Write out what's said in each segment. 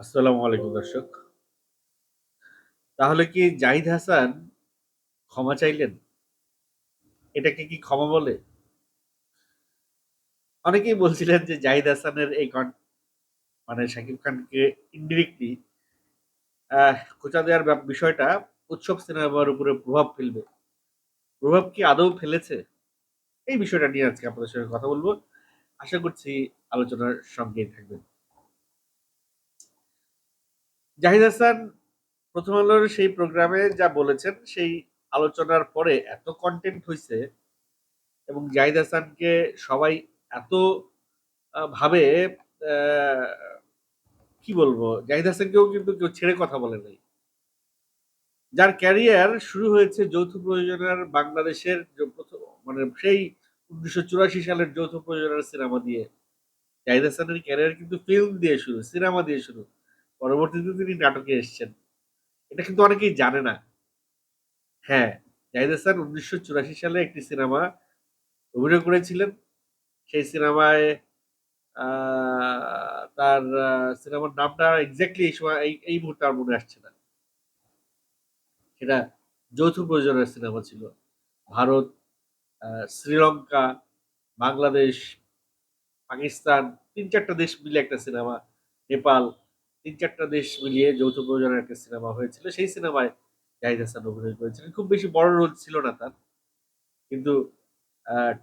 আসসালামু আলাইকুম দর্শক। তাহলে কি জাহিদ হাসান ক্ষমা চাইলেন? এটাকে কি ক্ষমা বলে? অনেকেই বলছিলেন যে জাহিদ হাসানের এই মানে শাকিব খানকে ইনডিরেক্টলি খোঁচা দেওয়ার বিষয়টা উৎসব সিনেমার উপরে প্রভাব ফেলবে। প্রভাব কি আদৌ ফেলেছে? এই বিষয়টা নিয়ে আজকে আপনাদের সঙ্গে কথা বলব আশা করছি আলোচনার সঙ্গেই থাকবেন। জাহিদ হাসান প্রথম আলোর সেই প্রোগ্রামে যা বলেছেন সেই আলোচনার পরে এত কনটেন্ট হয়েছে এবং জাহিদ হাসানকে সবাই এত ভাবে কি বলব? জাহিদ হাসানকেও কিন্তু কেউ ছেড়ে কথা বলে নাই। যার ক্যারিয়ার শুরু হয়েছে যৌথ প্রযোজনার বাংলাদেশের প্রথম মানে সেই ১৯৮৪ সালের যৌথ প্রযোজনার সিনেমা দিয়ে। জাহিদ হাসানের ক্যারিয়ার কিন্তু ফিল্ম দিয়ে শুরু, সিনেমা দিয়ে শুরু। পরবর্তীতে তিনি নাটকে এসছেন। এটা কিন্তু অনেকেই জানে না। হ্যাঁ, জাহিদ হাসান ১৯৮৪ সালে একটি সিনেমা অভিনয় করেছিলেন। সেই সিনেমায় তার সিনেমার নামটা এক্স্যাক্টলি এই সময় এই, এই মুহূর্তে আর মনে আসছে না। সেটা যৌথ প্রযোজনার সিনেমা ছিল। ভারত, শ্রীলঙ্কা, বাংলাদেশ, পাকিস্তান ৩-৪ টা দেশ মিলে একটা সিনেমা। নেপাল ৩-৪ টা দেশ মিলিয়ে যৌথ প্রযোজনার একটা সিনেমা হয়েছিল। সেই সিনেমায় জাহিদ হাসান অভিনয় করেছিলেন। খুব বেশি বড় রোল ছিল না তার। কিন্তু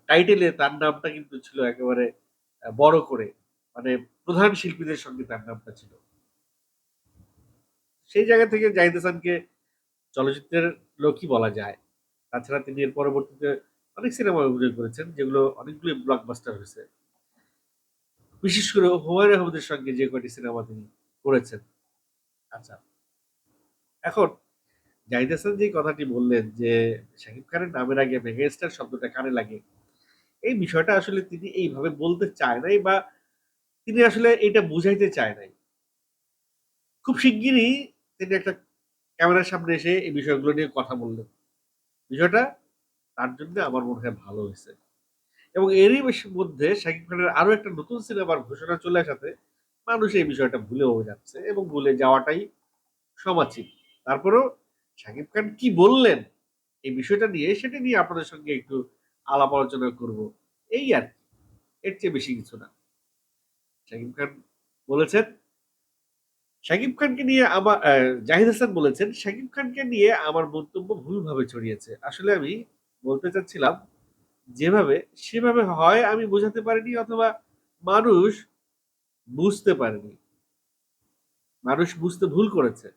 টাইটেলে তার নামটা কিন্তু ছিল একেবারে বড় করে। মানে প্রধান শিল্পীদের সঙ্গে তার নামটা ছিল। সেই জায়গা থেকে জাহিদ হাসানকে চলচ্চিত্রের লোকই বলা যায়। তাছাড়া তিনি এর পরবর্তীতে অনেক সিনেমায় অভিনয় করেছেন, যেগুলো অনেকগুলোই ব্লকবাস্টার হয়েছে। বিশেষ করে হুমায়ূন আহমেদের সঙ্গে যে কয়টি সিনেমা তিনি করেছেন। আচ্ছা। এখন জাহিদ হাসান যে কথাটি বললেন যে শাকিব খানের নামের আগে মেগাস্টার শব্দটা কানে লাগে। এই বিষয়টা আসলে তিনি এইভাবে বলতে চায় নাই বা তিনি আসলে এটা বুঝাইতে চায় নাই। খুব শিগগিরই তিনি একটা ক্যামেরার সামনে এসে এই বিষয়গুলো নিয়ে কথা বললেন। বিষয়টা তার জন্য আমার মনে হয় ভালো হয়েছে এবং এরই মধ্যে শাকিব খানের আরও একটা নতুন সিনেমার ঘোষণা চলে আসাতে মানুষ এই বিষয়টা ভুলেও যাচ্ছে এবং ভুলে যাওয়াটাই সমাচিত। তারপরেও শাকিব খান কি বললেন এই বিষয়টা নিয়ে সেটা নিয়ে আপনাদের সঙ্গে একটু আলাপ আলোচনা করব। এই আর কি এর চেয়ে বেশি কিছু না। শাকিব খান বলেছেন শাকিব খানকে নিয়ে আমার জাহিদ হাসান বলেছেন, "শাকিব খানকে নিয়ে আমার মন্তব্য ভুলভাবে ছড়িয়েছে। আসলে আমি বলতে চাচ্ছিলাম যেভাবে, সেভাবে হয় আমি বোঝাতে পারিনি অথবা মানুষ বুঝতে পারেনি। মানুষ বুঝতে ভুল করেছে।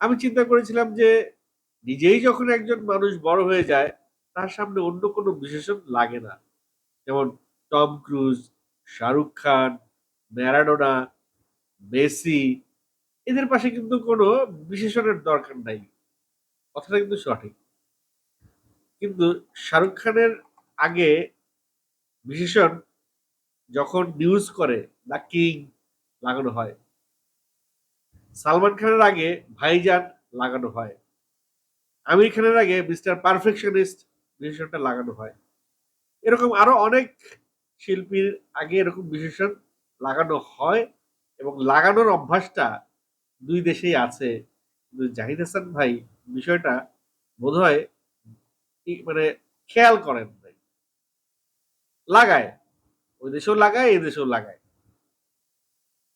আমি চিন্তা করেছিলাম যে নিজেই যখন একজন মানুষ বড় হয়ে যায়, তার সামনে অন্য কোনো বিশেষণ লাগে না। যেমন Tom Cruise, Shahrukh Khan, Maradona, Messi এদের পাশে কিন্তু কোনো বিশেষণের দরকার নাই। কথাটা কিন্তু সঠিক। কিন্তু শাহরুখ খানের আগে বিশেষণ যখন নিউজ করে দ্য কিং লাগানো হয়। সালমান খানের আগে ভাইজান লাগানো হয়। আমির খানের আগে মিস্টার পারফেকশনিস্ট বিশেষণটা লাগানো হয়। এরকম আরও অনেক শিল্পীর আগে এরকম বিশেষণ লাগানো হয় এবং লাগানোর অভ্যাসটা দুই দেশেই আছে। কিন্তু জাহিদ হাসান ভাই বিষয়টা বোধহয় মানে খেয়াল করেন নাই। লাগায়। ওই দেশেও লাগায়, এই দেশেও লাগায়।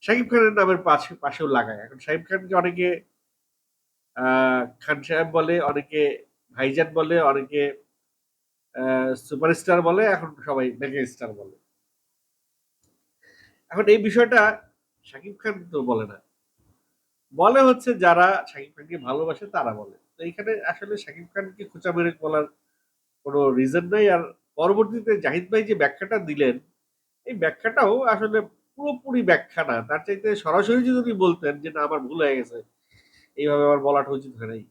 শাকিব খানের নামের পাশে পাশেও লাগায়। এখন শাকিব খানকে অনেকে খান সাহেব বলে, অনেকে ভাইজান বলে, অনেকে সুপারস্টার বলে, এখন সবাই মেগা স্টার বলে। এখন এই বিষয়টা শাকিব খান তো বলে না। বলে হচ্ছে যারা শাকিব খানকে ভালোবাসে তারা বলে। তো এইখানে আসলে শাকিব খানকে খোঁচা মেরে বলার কোনো রিজন নাই। আর পরবর্তীতে জাহিদ ভাই যে ব্যাখ্যাটা দিলেন, এই ব্যাখ্যাটাও আসলে পুরোপুরি ব্যাখ্যা না। তার চাইতে সরাসরি যদি বলতেন যে, "না আমার ভুল হয়ে গেছে। এইভাবে আমার বলাটা উচিত হয় নাই।"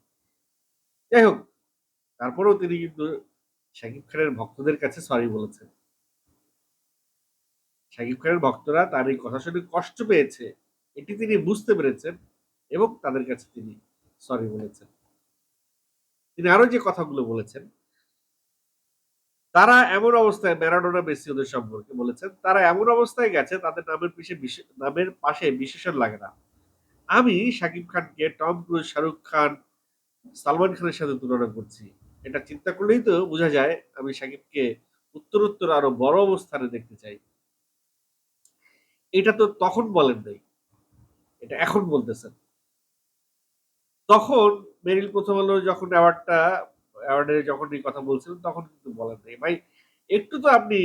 যাই হোক, তারপরেও তিনি কিন্তু শাকিব খানের ভক্তদের কাছে সরি বলেছেন। শাকিব খানের ভক্তরা তার এই কথা শুনে কষ্ট পেয়েছে। এটি তিনি বুঝতে পেরেছেন এবং তাদের কাছে তিনি সরি বলেছেন। তিনি আরও যে কথাগুলো বলেছেন তারা এমন অবস্থায় ম্যারাডোনা, মেসি ওদের সম্পর্কে বলেছেন, তারা এমন অবস্থায় গেছে তাদের নামের পিছে বিশে নামের পাশে বিশেষণ লাগে না। আমি শাকিব খানকে টম ক্রুজ শাহরুখ খান সালমান খানের সাথে তুলনা করছি। এটা চিন্তা করলেই তো বোঝা যায় আমি শাকিবকে উত্তরোত্তর আরও বড় অবস্থানে দেখতে চাই। এটা তো তখন বলেন নাই এটা এখন বলতেছেন। তখন মেরিল প্রথম আলো যখন অ্যাওয়ার্ডটা অ্যাওয়ার্ডে যখন এই কথা বলছিলেন, তখন কিন্তু বলেন নাই। ভাই, একটু তো আপনি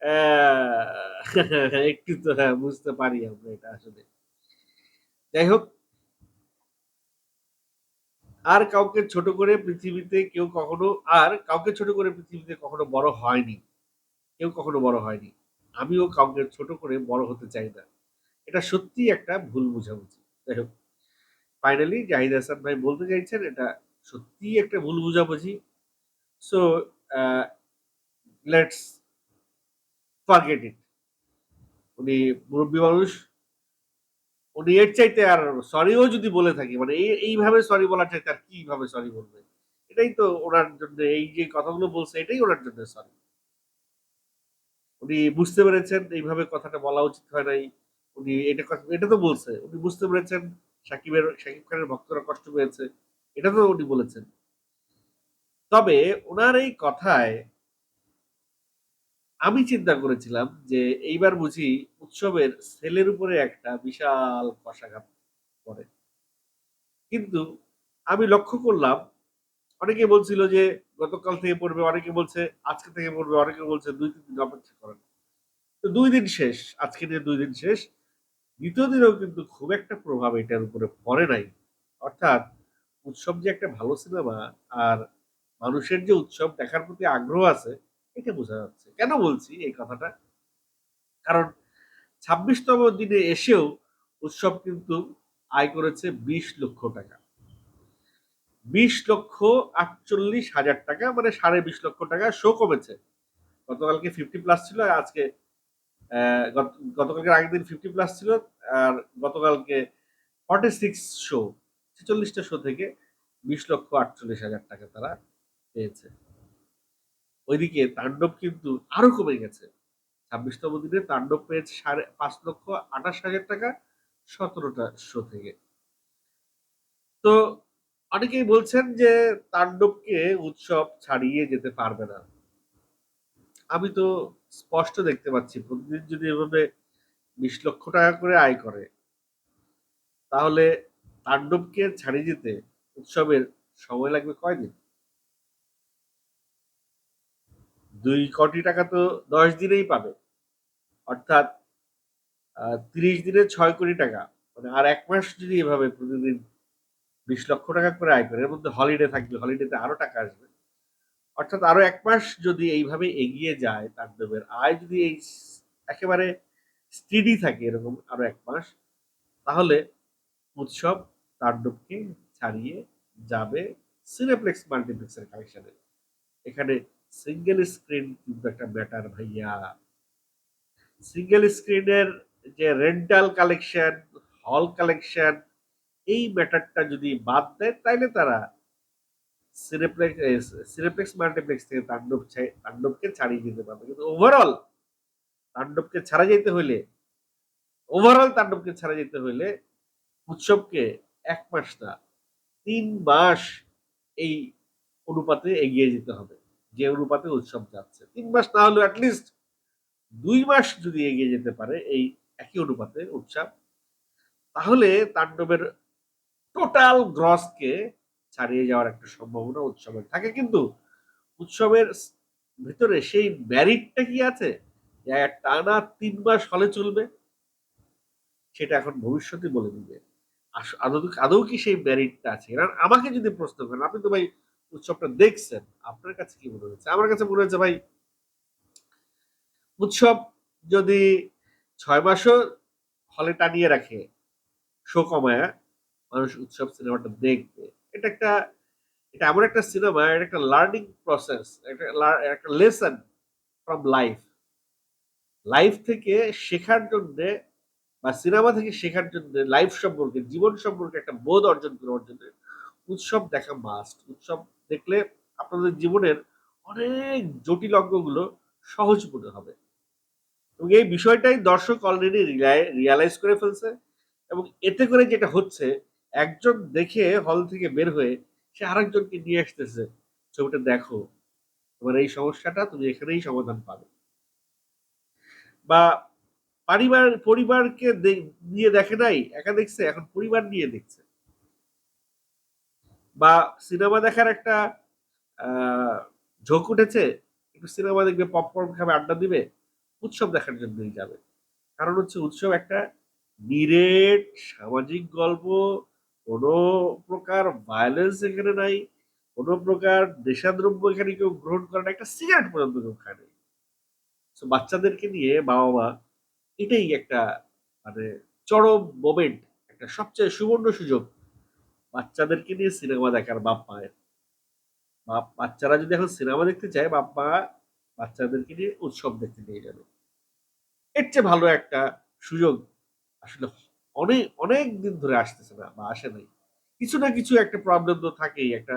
একটু তো হ্যাঁ বুঝতে পারি আমরা এটা আসলে। যাই হোক, আর কাউকে ছোট করে পৃথিবীতে কেউ কখনো, আর কাউকে ছোট করে পৃথিবীতে কখনো বড় হয়নি। কেউ কখনো বড় হয়নি। আমিও কাউকে ছোট করে বড় হতে চাই না। এটা সত্যি একটা ভুল বোঝাবুঝি। যাই হোক ফাইনালি জাহিদ হাসান ভাই বলতে চাইছেন, এটা সত্যি একটা ভুল বোঝাবুঝি। সো লেটস ফরগেট ইট উনি মুরব্বী মানুষ, উনি এর চাইতে আর সরিও যদি বলে থাকি মানে এই, এইভাবে সরি বলার চাইতে আর কীভাবে সরি বলবে? এটাই তো ওনার জন্য, এই যে কথাগুলো বলছে, এটাই ওনার জন্য সরি উনি বুঝতে পেরেছেন, এইভাবে কথাটা বলা উচিত হয় নাই। উনি এটা এটা তো বলছে। উনি বুঝতে পেরেছেন, সাকিবের, সাকিব খানের ভক্তরা কষ্ট পেয়েছে। এটা তো উনি বলেছেন। তবে ওনার এই কথায় আমি চিন্তা করেছিলাম যে এইবার বুঝি উৎসবের সেলের উপরে একটা বিশাল কষাঘাত পড়ে কিন্তু আমি লক্ষ্য করলাম, অনেকে বলছিল যে গতকাল থেকে পড়বে, অনেকে বলছে আজকে থেকে পড়বে, অনেকে বলছে দুই তিন দিন অপেক্ষা করেন তো দুই দিন শেষ, আজকে নিয়ে দুই দিন শেষ। দ্বিতীয় দিনেও কিন্তু খুব একটা প্রভাব এটার উপরে পড়ে নাই। অর্থাৎ উৎসব যে একটা ভালো সিনেমা আর মানুষের যে উৎসব দেখার প্রতি আগ্রহ আছে, এটা বোঝা যাচ্ছে। কেন বলছি এই কথাটা? কারণ ছাব্বিশতম দিনে এসেও উৎসব কিন্তু আয় করেছে বিশ লক্ষ টাকা। বিশ লক্ষ আটচল্লিশ হাজার টাকা মানে সাড়ে বিশ লক্ষ টাকা শো কমেছে। গতকালকে ফিফটি প্লাস ছিল, আজকে গতকালকে আগের দিন ফিফটি প্লাস ছিল, আর গতকালকে ফর্টি সিক্স শো ছেচল্লিশটা শো থেকে বিশ লক্ষ আটচল্লিশ হাজার টাকা তারা পেয়েছে। ওইদিকে তাণ্ডব কিন্তু আরও কমে গেছে। ছাব্বিশতম দিনে তাণ্ডব পেয়েছে সাড়ে পাঁচ লক্ষ আঠাশ হাজার টাকা সতেরোটা শো থেকে। তো অনেকেই বলছেন যে তাণ্ডবকে উৎসব ছাড়িয়ে যেতে পারবে না। আমি তো স্পষ্ট দেখতে পাচ্ছি, প্রতিদিন যদি এভাবে বিশ লক্ষ টাকা করে আয় করে, তাহলে তাণ্ডবকে ছাড়িয়ে যেতে উৎসবের সময় লাগবে কয়দিন? দুই কোটি টাকা তো দশ দিনেই পাবে। অর্থাৎ তিরিশ দিনে ছয় কোটি টাকা। মানে আর এক মাস যদি এভাবে প্রতিদিন বিশ লক্ষ টাকা করে আয় করে, এর মধ্যে হলিডে থাকবে হলিডেতে আরও টাকা আসবে। অর্থাৎ আরও এক মাস যদি এইভাবে এগিয়ে যায়, তাণ্ডবের আয় যদি এই একেবারে স্টিডি থাকে এরকম আরও এক মাস, তাহলে উৎসব তাণ্ডবকে ছাড়িয়ে যাবে সিনেপ্লেক্স মাল্টিপ্লেক্সের কালেকশনে এখানে সিঙ্গেল স্ক্রিন কিন্তু একটা ব্যাটার ভাইয়া। সিঙ্গেল স্ক্রিনের যে রেন্টাল কালেকশন হল কালেকশন এই ম্যাটারটা যদি বাদ দেয়, তাইলে তারা সিনেপ্লেক্স সিনেপ্লেক্স মাল্টিপ্লেক্স থেকে তাণ্ডব তাণ্ডবকে ছাড়িয়ে যেতে পারবে। কিন্তু ওভারঅল তাণ্ডবকে ছাড়া যেতে হইলে ওভারঅল তাণ্ডবকে ছাড়া যেতে হইলে উৎসবকে এক মাস না তিন মাস এই অনুপাতে এগিয়ে যেতে হবে, যে অনুপাতে উৎসব যাচ্ছে। তিন মাস না হলেও অ্যাটলিস্ট দুই মাস যদি এগিয়ে যেতে পারে এই একই অনুপাতে উৎসব, তাহলে তাণ্ডবের টোটাল গ্রসকে ছাড়িয়ে যাওয়ার একটা সম্ভাবনা উৎসবের থাকে। কিন্তু উৎসবের ভিতরে সেই ম্যারিটটা কি আছে? টানা তিন মাস হলে চলবে, সেটা এখন ভবিষ্যতে বলে দিবে। আদৌ আদৌ কি সেই ম্যারিটটা আছে? কারণ আমাকে যদি প্রশ্ন করেন, আপনি তো ভাই উৎসবটা দেখছেন, আপনার কাছে কি মনে হয়েছে? আমার কাছে মনে হয়েছে ভাই, উৎসব যদি ছয় মাসও হলে টানিয়ে রাখে শো কমায়, মানুষ উৎসব সিনেমাটা দেখবে। এটা একটা, এটা এমন একটা সিনেমা এটা একটা লার্নিং প্রসেস একটা একটা লেসন ফ্রম লাইফ লাইফ থেকে শেখার জন্য বা সিনেমা থেকে শেখার জন্য লাইফ সম্পর্কে, জীবন সম্পর্কে একটা বোধ অর্জন করার জন্য উৎসব দেখা মাস্ট উৎসব দেখলে আপনাদের জীবনের অনেক জটিল অঙ্গগুলো সহজ মনে হবে। এবং এই বিষয়টাই দর্শক অলরেডি রিয়ালাইজ করে ফেলছে এবং এতে করে যেটা হচ্ছে, একজন দেখে হল থেকে বের হয়ে সে আরেকজনকে নিয়ে আসতেছে, ছবিটা দেখো, তোমার এই সমস্যাটা তুমি এখানেই সমাধান পাবে। বা পরিবার, পরিবারকে নিয়ে দেখে নাই, একা দেখছে, এখন পরিবার নিয়ে দেখছে বা সিনেমা দেখার একটা ঝোঁক উঠেছে, একটু সিনেমা দেখবে পপকর্ন খাবে, আড্ডা দিবে, উৎসব দেখার জন্যই যাবে কারণ হচ্ছে উৎসব একটা নিরেট সামাজিক গল্প, কোনো প্রকার ভায়োলেন্স এখানে নাই, কোনো প্রকার দেশাদ্রব্য এখানে কেউ গ্রহণ করে না, একটা সিগারেট পর্যন্ত কেউ খায়। বাচ্চাদেরকে নিয়ে বাবা মা এটাই একটা মানে চরম মোমেন্ট একটা সবচেয়ে সুবর্ণ সুযোগ। বাচ্চাদেরকে নিয়ে সিনেমা দেখার বাপ মায়ের। বাপ, বাচ্চারা যদি এখন সিনেমা দেখতে চায়, বাপ মা বাচ্চাদেরকে নিয়ে উৎসব দেখতে নিয়ে যাবে। এর চেয়ে ভালো একটা সুযোগ আসলে অনেক অনেক দিন ধরে আসতেছে না বা আসে নাই। কিছু না কিছু একটা প্রবলেম তো থাকেই, একটা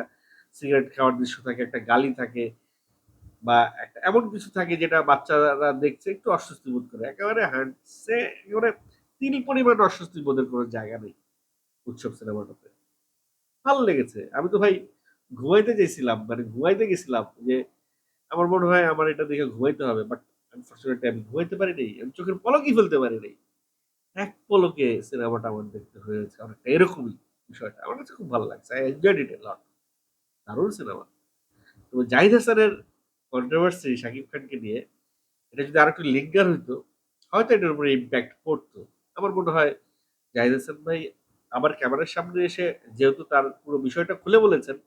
সিগারেট খাওয়ার দৃশ্য থাকে, একটা গালি থাকে বা একটা এমন কিছু থাকে যেটা বাচ্চারা দেখছে, একটু অস্বস্তি বোধ করে। একেবারে হাঁটছে, একেবারে তিল পরিমাণ অস্বস্তি বোধের কোনো জায়গা নেই উৎসব সিনেমাটাতে। ভালো লেগেছে। আমি তো ভাই ঘুমাইতে চাইছিলাম মানে ঘুমাইতে গেছিলাম যে আমার মনে হয় আমার এটা দেখে ঘুমাইতে হবে বাট আনফর্চুনেটলি আমি ঘুমাইতে পারি নাই, আমি চোখের পলকই ফেলতে পারি নাই। এক পলকে সিনেমাটা আমার দেখতে হয়েছে অনেকটা, এরকমই বিষয়টা। আমার কাছে খুব ভালো লাগছে। আই এনজয়েড ইট লট দারুণ সিনেমা। তো জাহিদ হাসানের কন্ট্রোভার্সি শাকিব খানকে নিয়ে, এটা যদি আরেকটু লিঙ্গার হইতো, হয়তো এটার উপরে ইম্প্যাক্ট পড়তো। আমার মনে হয় জাহিদ হাসান ভাই আবার ক্যামেরার সামনে এসে যেহেতু তার পুরো বিষয়টা খুলে বলেছেন,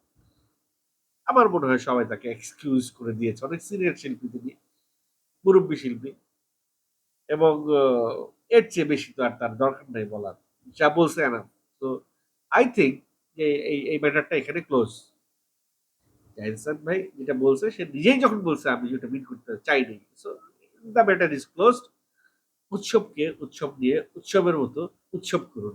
আমার মনে হয় সবাই তাকে এক্সকিউজ করে দিয়েছে। অনেক সিনিয়র শিল্পী তিনি মুরব্বী শিল্পী। এবং এর চেয়ে বেশি তো আর তার দরকার নেই বলার। যা বলছে না তো আই থিঙ্ক যে এই এই ম্যাটারটা এখানে ক্লোজ জাহিদ ভাই, যেটা বলছে, সে নিজেই যখন বলছে, আমি যেটা মিট করতে চাইনি। So the matter is closed উৎসবকে উৎসব নিয়ে উৎসবের মতো উৎসব করুন।